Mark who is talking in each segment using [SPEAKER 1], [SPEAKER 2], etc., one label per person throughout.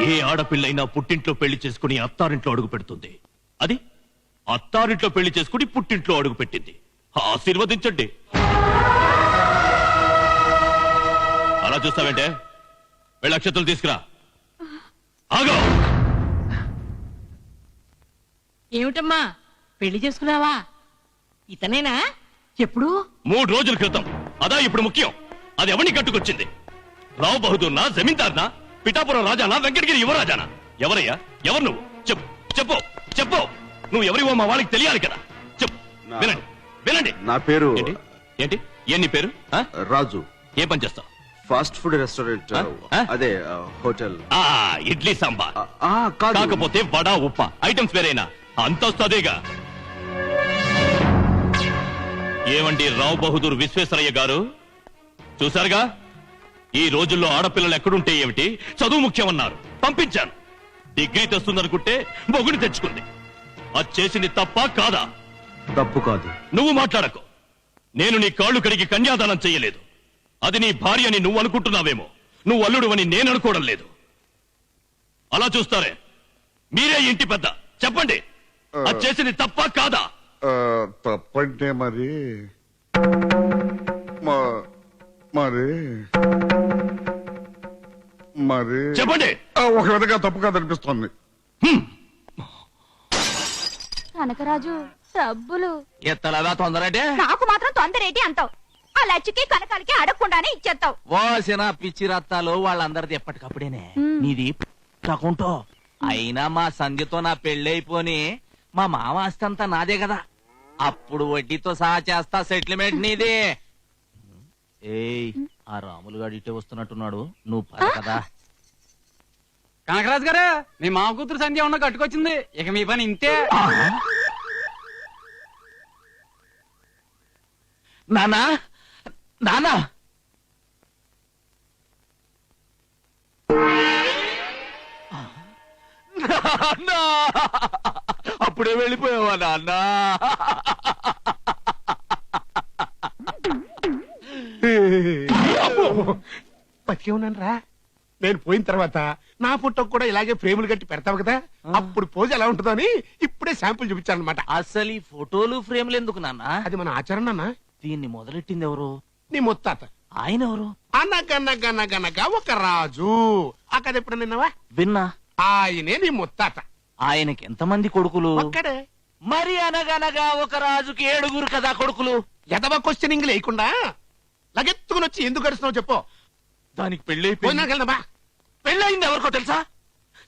[SPEAKER 1] ఏ ఆడపిల్లైనా పుట్టింట్లో పెళ్ళి చేసుకుని అత్తారింట్లో అడుగు పెడుతుంది. అది? అత్తారింట్లో పెళ్ళి చేసుకుని పుట్టింట్లో అడుగు పెట్టింది. ఆశీర్వదించండి. అలా చూస్తావేంటే? వెళ్ళి అక్షతలు తీసుకురా. ఆగో!
[SPEAKER 2] ఏమిటమ్మా? పెళ్ళి చేసుకున్నావా? ఇతనేనా? ఎప్పుడు?
[SPEAKER 1] మూడు రోజుల క్రితం. అదా ఇప్పుడు ముఖ్యం. అది ఎవరిని కట్టుకొచ్చింది? రావు బహదూర్నా? జమీందార్నా? పిఠాపురం రాజానా? వెంకటగిరి యువరాజానా ఎవరయ్యా? ఎవరు నువ్వు? చెప్పు చెప్పు చెప్పు. నువ్వు ఎవరివో మా వాళ్ళకి తెలియాలి కదా. చెప్పు
[SPEAKER 3] నా-
[SPEAKER 1] వినండి వినండి.
[SPEAKER 3] నా పేరు
[SPEAKER 1] ఏంటి? ఏంటి? ఏ నీ పేరు? ఆ?
[SPEAKER 3] రాజు.
[SPEAKER 1] ఏ పని చేస్తావు?
[SPEAKER 3] ఫాస్ట్ ఫుడ్ రెస్టారెంట్
[SPEAKER 1] ఆ? ఆ?
[SPEAKER 3] అదే హోటల్.
[SPEAKER 1] ఆ ఇడ్లీ సాంబార్.
[SPEAKER 3] కాదు.
[SPEAKER 1] కాకపోతే వడ ఉప్ప ఐటమ్స్ వేరేనా. అంతస్తు అదేగా. ఏమండి రావు బహదూర్ విశ్వేశ్వరయ్య గారు? చూశారుగా? ఈ రోజుల్లో ఆడపిల్లలు ఎక్కడుంటే ఏమిటి? చదువు ముఖ్యమన్నారు. పంపించాను. డిగ్రీ తెస్తుందనుకుంటే మొగుడు తెచ్చుకుంది. అది చేసింది తప్ప కాదా?
[SPEAKER 3] తప్పు కాదు.
[SPEAKER 1] నువ్వు మాట్లాడకు. నేను నీ కాళ్ళు కడిగి కన్యాదానం చెయ్యలేదు అది నీ భార్య అని నువ్వు అనుకుంటున్నావేమో. నువ్వు అల్లుడు అని నేను అనుకోవడం లేదు. అలా చూస్తారే. మీరే ఇంటి పెద్ద. చెప్పండి. అది చేసింది తప్ప కాదా?
[SPEAKER 4] తప్పంటే మరి మ- మరి మరి
[SPEAKER 1] చెప్పండి.
[SPEAKER 4] ఒక విధంగా తప్పు కాదనిపిస్తోంది.
[SPEAKER 5] కనకరాజు డబ్బులు.
[SPEAKER 6] ఎత్తలదా తొందరంటే?
[SPEAKER 5] నాకు మాత్రం తొందరేటి అంటావు. ఆ లచ్చికి కనకాలకి అడగకుండానే ఇచ్చేస్తావు.
[SPEAKER 6] ఓసిన పిచ్చి రత్తాలు వాళ్ళందరిది ఎప్పటికప్పుడేనే. నీది తకుంటో అయినా మా సంధ్యతో నా పెళ్ళైపోని మా మామ ఆస్తి అంతా నాదే కదా అప్పుడు వడ్డీతో సహా చేస్తా సెటిల్మెంట్ నీది. ఏయ్ ఆ రాములు గారు ఇటే వస్తున్నట్టున్నాడు. నువ్వు పద కదా.
[SPEAKER 7] కనకరాజు గారు మీ మామ కూతురు సంధ్య ఉన్న కట్టుకొచ్చింది? ఇక మీ పని ఇంతే.
[SPEAKER 6] నానా? నానా! అప్పుడే వెళ్ళిపోయావా నాన్న?
[SPEAKER 8] బతికే ఉన్నాను రా. నేను పోయిన తర్వాత నా ఫోటోకి కూడా ఇలాగే ఫ్రేములు కట్టి పెడతావు కదా? అప్పుడు పోజ్ ఎలా ఉంటుందో అని ఇప్పుడే శాంపుల్ చూపించాను అనమాట
[SPEAKER 6] అసలు ఈ ఫోటోలు ఫ్రేమ్లు ఎందుకు నాన్న?
[SPEAKER 8] అది మన ఆచరణ అన్న
[SPEAKER 6] దీన్ని మొదలెట్టింది ఎవరు?
[SPEAKER 8] నీ ముత్తాత.
[SPEAKER 6] ఆయన ఎవరు?
[SPEAKER 8] అనగనగనగనగా ఒక రాజు. ఆ కథ ఎప్పుడు నిన్నవా
[SPEAKER 6] విన్నా.
[SPEAKER 8] ఆయనే నీ ముత్తాత.
[SPEAKER 6] ఆయనకి ఎంతమంది కొడుకులు?
[SPEAKER 8] ఒక్కడే.
[SPEAKER 6] మరి అనగనగా ఒక రాజుకి ఏడుగురు కదా కొడుకులు?
[SPEAKER 8] ఎదవ క్వశ్చనింగ్ లేకుండా లగెత్తుకుని వచ్చి ఎందుకు గడుస్తున్నావు చెప్పు.
[SPEAKER 6] దానికి పెళ్ళి
[SPEAKER 8] పోయినాక వెళ్దామా
[SPEAKER 6] పెళ్ళయింది ఎవరికో తెలుసా?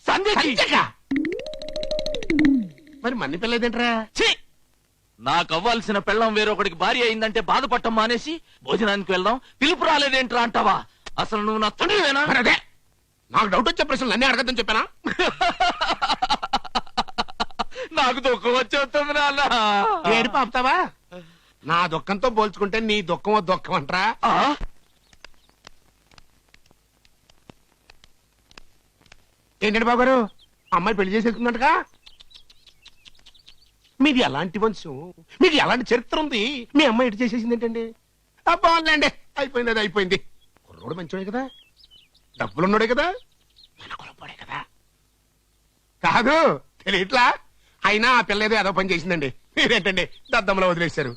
[SPEAKER 6] సంధ్యకి.
[SPEAKER 8] మరి మన్ని పిల్లదేంట్రా
[SPEAKER 6] ఛీ! నాకు అవ్వాల్సిన పెళ్ళం వేరొకడికి భార్య అయిందంటే బాధపడటం మానేసి భోజనానికి వెళ్దాం. పిలుపు రాలేదేంట్రా అంటావా? అసలు నువ్వు నా తండ్రివేనా
[SPEAKER 8] మరి అదే. నాకు డౌట్ వచ్చే ప్రశ్నలు అన్నీ అడగద్దని చెప్పానా?
[SPEAKER 6] నాకు దుఃఖం వచ్చేస్తుంది నాన్న.
[SPEAKER 8] ఏడు పాపుతావా? నా దుఃఖంతో పోల్చుకుంటే నీ దుఃఖం దుఃఖం అంటరా? ఏంటండి బాబు గారు అమ్మాయి పెళ్ళి చేసేస్తుందంటగా మీది ఎలాంటి వంశం? మీది ఎలాంటి చరిత్ర ఉంది? మీ అమ్మాయి ఇటు చేసేసింది ఏంటండి బాగుందండి అయిపోయింది అది అయిపోయింది. కుర్రోడు మంచోడే కదా. డబ్బులున్నాడే కదా. మన కులపోడే కదా. కాదు తెలియట్లా? అయినా ఆ పిల్ల ఏదో ఏదో పని చేసిందండి. మీరేంటండి దద్దమ్మలో వదిలేశారు?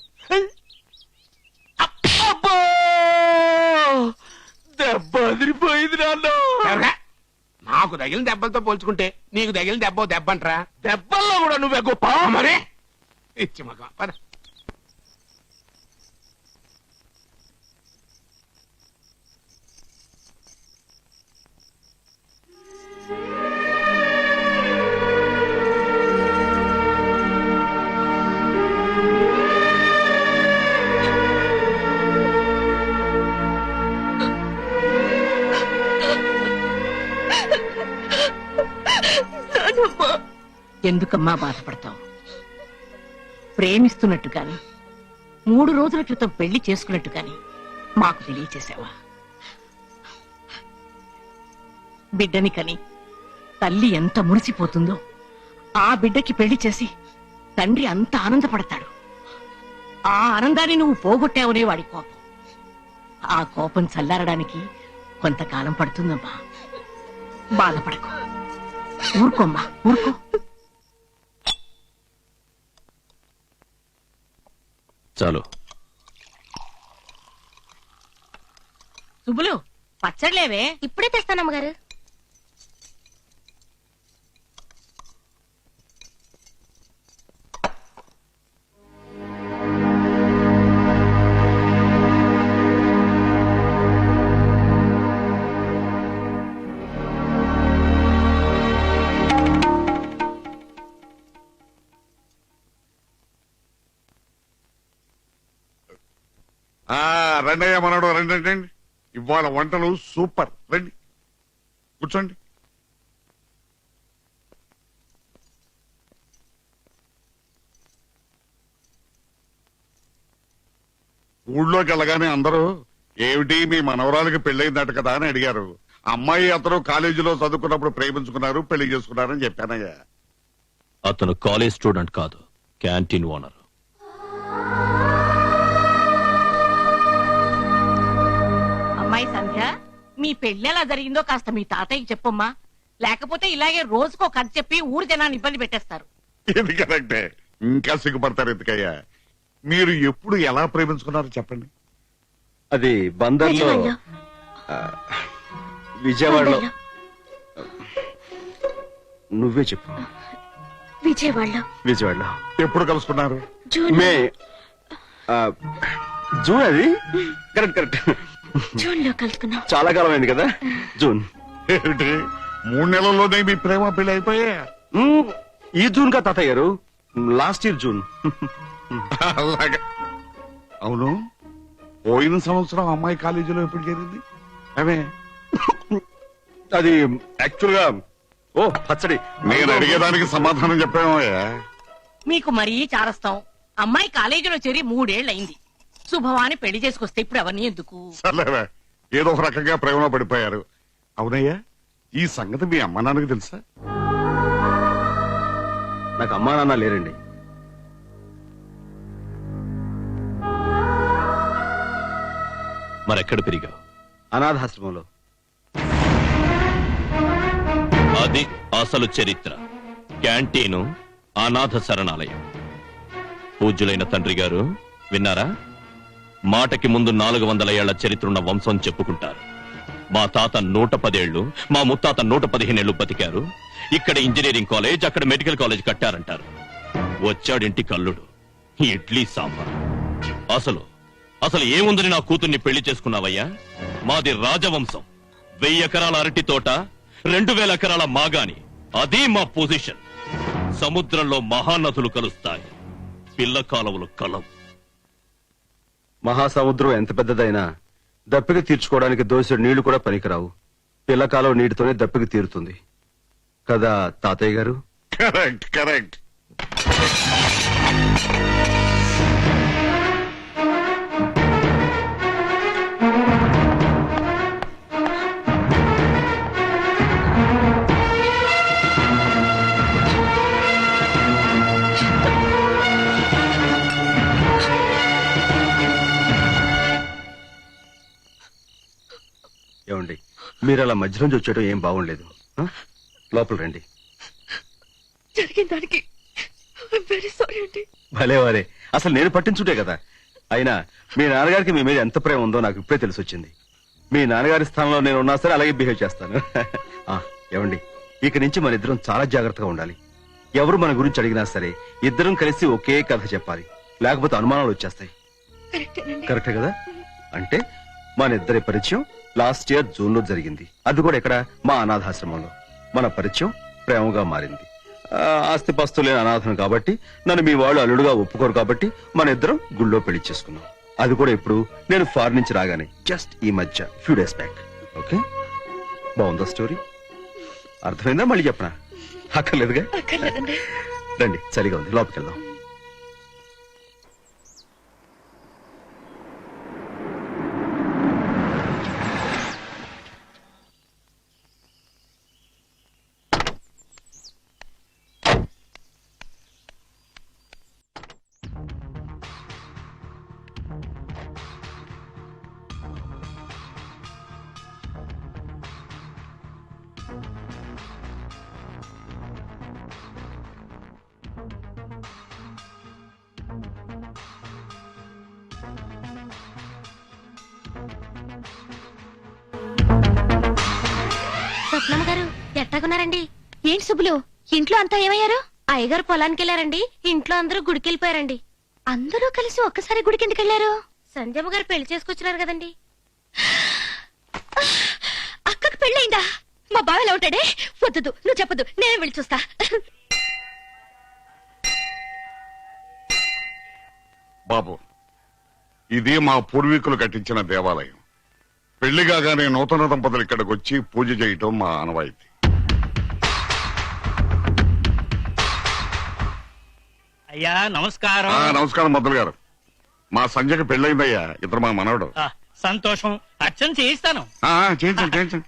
[SPEAKER 6] అబ్బో! దెబ్బ అదిరిపోయింది నాన్న?
[SPEAKER 8] నాకు తగిలిన దెబ్బలతో పోల్చుకుంటే నీకు తగిలిన దెబ్బ ఓ దెబ్బ అంటరా?
[SPEAKER 6] దెబ్బల్లో కూడా నువ్వే గొప్ప.
[SPEAKER 8] మరే! ఇచ్చి మగ పద.
[SPEAKER 2] ఎందుకమ్మా బాధపడతావు? ప్రేమిస్తున్నట్టు కాని మూడు రోజుల క్రితం పెళ్ళి చేసుకున్నట్టు కాని మాకు తెలియచేసావా బిడ్డని కని తల్లి ఎంత మురిసిపోతుందో ఆ బిడ్డకి పెళ్ళి చేసి తండ్రి అంత ఆనందపడతాడు. ఆ ఆనందాన్ని నువ్వు పోగొట్టావనే వాడి కోపం. ఆ కోపం చల్లారడానికి కొంతకాలం పడుతుందమ్మా. బాధపడకు. ఊరుకోమ్మా ఊరుకో.
[SPEAKER 1] చాలు.
[SPEAKER 2] సుబ్బులు పచ్చడిలేవే
[SPEAKER 5] ఇప్పుడే తెస్తానమ్మగారు
[SPEAKER 4] ఆ రండయ్య మనడు రండి రండి ఇవాళ వంటలు సూపర్. రండి. కూర్చోండి. ఊళ్ళోకి వెళ్ళగానే అందరూ ఏమిటి మీ మనవరాలకి పెళ్ళయిందట కదా అని అడిగారు. అమ్మాయి అతను కాలేజీలో చదువుకున్నప్పుడు ప్రేమించుకున్నారు పెళ్ళి చేసుకున్నారని చెప్పానయ్యా.
[SPEAKER 1] అతను కాలేజ్ స్టూడెంట్ కాదు క్యాంటీన్ ఓనర్.
[SPEAKER 2] పెళ్ళి ఎలా జరిగిందో కాస్త మీ తాతయ్యకి చెప్పమ్మా. లేకపోతే ఇలాగే రోజుకో కథ చెప్పి ఊరి జనాన్ని ఇబ్బంది పెట్టేస్తారు.
[SPEAKER 4] ఇది కరెక్టే. ఇంకా సిగ్గుపడతారు ఎందుకయ్యా? మీరు ఎప్పుడు ఎలా ప్రేమించుకున్నారో చెప్పండి.
[SPEAKER 3] అది బందర్లో
[SPEAKER 5] విజయవాడలో.
[SPEAKER 3] ఆ, విజయవాడలో. నువ్వే చెప్పు.
[SPEAKER 5] విజయవాడలో.
[SPEAKER 3] విజయవాడలో.
[SPEAKER 4] ఎప్పుడు కలుసుకున్నారు?
[SPEAKER 5] జూన్
[SPEAKER 3] మే ఆ, జూన్ అది? Correct correct.
[SPEAKER 5] జూన్లో కలుసుకున్నాం.
[SPEAKER 3] చాలా కాలం అయింది కదా? జూన్.
[SPEAKER 4] ఏమిటి? మూడు నెలల్లోనే మీ ప్రేమ పెళ్ళి అయిపోయా?
[SPEAKER 3] మ్మ్, ఈ జూన్ కా తాతయ్య గారు? Last year June.
[SPEAKER 4] అలాగే. అవును? పోయిన సంవత్సరం అమ్మాయి కాలేజీలో ఎప్పుడు చేరింది? అవే
[SPEAKER 3] అది యాక్చువల్గా ఓ పచ్చడి.
[SPEAKER 4] నేను అడిగేదానికి సమాధానం చెప్పామయ్యా
[SPEAKER 2] మీకు మరీ చారస్తాం. అమ్మాయి కాలేజీలో చేరి మూడేళ్ళయింది శుభవాని పెళ్ళి చేసుకొస్తే ఇప్పుడు అవన్నీ ఎందుకు?
[SPEAKER 4] సర్లేవే. ఏదో ఒక రకంగా ప్రేమలో పడిపోయారు. అవునయ్యా ఈ సంగతి మీ అమ్మ నాన్నకి తెలుసా?
[SPEAKER 3] నాకు అమ్మా నాన్న లేరండి.
[SPEAKER 1] మరెక్కడ పెరిగావు?
[SPEAKER 3] అనాథాశ్రమంలో.
[SPEAKER 1] అది అసలు చరిత్ర. క్యాంటీను అనాథ శరణాలయం. పూజ్యులైన తండ్రి గారు విన్నారా? మాటకి ముందు నాలుగు వందల ఏళ్ళ చరిత్రున్న వంశం చెప్పుకుంటారు. మా తాత నూట పదేళ్ళు మా ముత్తాత నూట పదిహేనేళ్ళు బతికారు. ఇక్కడ ఇంజనీరింగ్ కాలేజ్ అక్కడ మెడికల్ కాలేజ్ కట్టారంటారు. వచ్చాడింటి కల్లుడు. ఇడ్లీ సాంబార్. అసలు అసలు ఏముందని నా కూతుర్ని పెళ్ళి చేసుకున్నావయ్యా? మాది రాజవంశం. వెయ్యి ఎకరాల అరటి తోట రెండు వేల ఎకరాల మాగాని. అది మా పొజిషన్. సముద్రంలో మహానదులు కలుస్తాయి. పిల్ల కాలువలు కలవు.
[SPEAKER 3] మహాసముద్రం ఎంత పెద్దదైనా దప్పిక తీర్చుకోవడానికి దోసెడు నీళ్ళు కూడా పనికిరావు. పిల్లకాలం నీటితోనే దప్పిక తీరుతుంది. కదా తాతయ్య గారు?
[SPEAKER 4] Correct correct.
[SPEAKER 3] మీరు అలా మధ్య నుంచి వచ్చేయడం ఏం బాగుండలేదు? లోపల రండి.
[SPEAKER 5] జరిగిన దానికి వెరీ సారీ అండి.
[SPEAKER 3] భలే వారే. అసలు నేను పట్టించుంటే కదా. అయినా మీ నాన్నగారికి మీ మీద ఎంత ప్రేమ ఉందో నాకు ఇప్పుడే తెలిసి వచ్చింది మీ నాన్నగారి స్థానంలో నేను ఉన్నా సరే అలాగే బిహేవ్ చేస్తాను. ఏమండి? ఇక నుంచి మన ఇద్దరం చాలా జాగ్రత్తగా ఉండాలి. ఎవరు మన గురించి అడిగినా సరే ఇద్దరం కలిసి ఒకే కథ చెప్పాలి. లేకపోతే అనుమానాలు వచ్చేస్తాయి. కరెక్టే కదా? అంటే మన ఇద్దరి పరిచయం లాస్ట్ ఇయర్ జూన్లో జరిగింది. అది కూడా ఇక్కడ మా అనాథాశ్రమంలో. మన పరిచయం ప్రేమగా మారింది. ఆస్తిపాస్తు లేని అనాథను కాబట్టి నన్ను మీ వాళ్ళు అల్లుడుగా ఒప్పుకోరు కాబట్టి మన ఇద్దరం గుళ్ళో పెళ్ళి చేసుకున్నాం. అది కూడా ఇప్పుడు నేను ఫార్ నుంచి రాగానే జస్ట్ ఈ మధ్య ఫ్యూ డేస్ బ్యాక్ ఓకే బాగుందా స్టోరీ అర్థమైందా? మళ్ళీ చెప్పనా? అక్కర్లేదుగా? రండి చలిగా ఉంది. లోపలికి వెళ్దాం.
[SPEAKER 5] గారు ఏంటి సుబ్బులు? ఇంట్లో అంతా ఏమయ్యారు? అయ్యగారు పొలానికి వెళ్ళారండి. ఇంట్లో అందరూ గుడికి వెళ్ళిపోయారండి. అందరూ కలిసి ఒక్కసారి గుడికి ఎందుకు వెళ్ళారు? సంజమ్మ గారు పెళ్ళి చేసుకొచ్చినారు కదండి. అక్కకు పెళ్ళైందా మా బావ ఎలా ఉంటాడే? వద్దు నువ్వు చెప్పదు నేను వెళ్ళి చూస్తా.
[SPEAKER 4] బాబు ఇది మా పూర్వీకులు కట్టించిన దేవాలయం. పెళ్ళి కాగానే నూతన దంపతులు ఇక్కడికి వచ్చి పూజ చేయటం మా ఆనవాయితీ.
[SPEAKER 9] అయ్యా నమస్కారం.
[SPEAKER 4] ఆ, నమస్కారం మద్దులు గారు. మా సంజయ్కి పెళ్ళయిందయ్యా ఇద్దరు మా మనవడు.
[SPEAKER 9] ఆ, సంతోషం. అర్చన చేయిస్తాను.
[SPEAKER 4] ఆ, చేయించండి చేయించండి.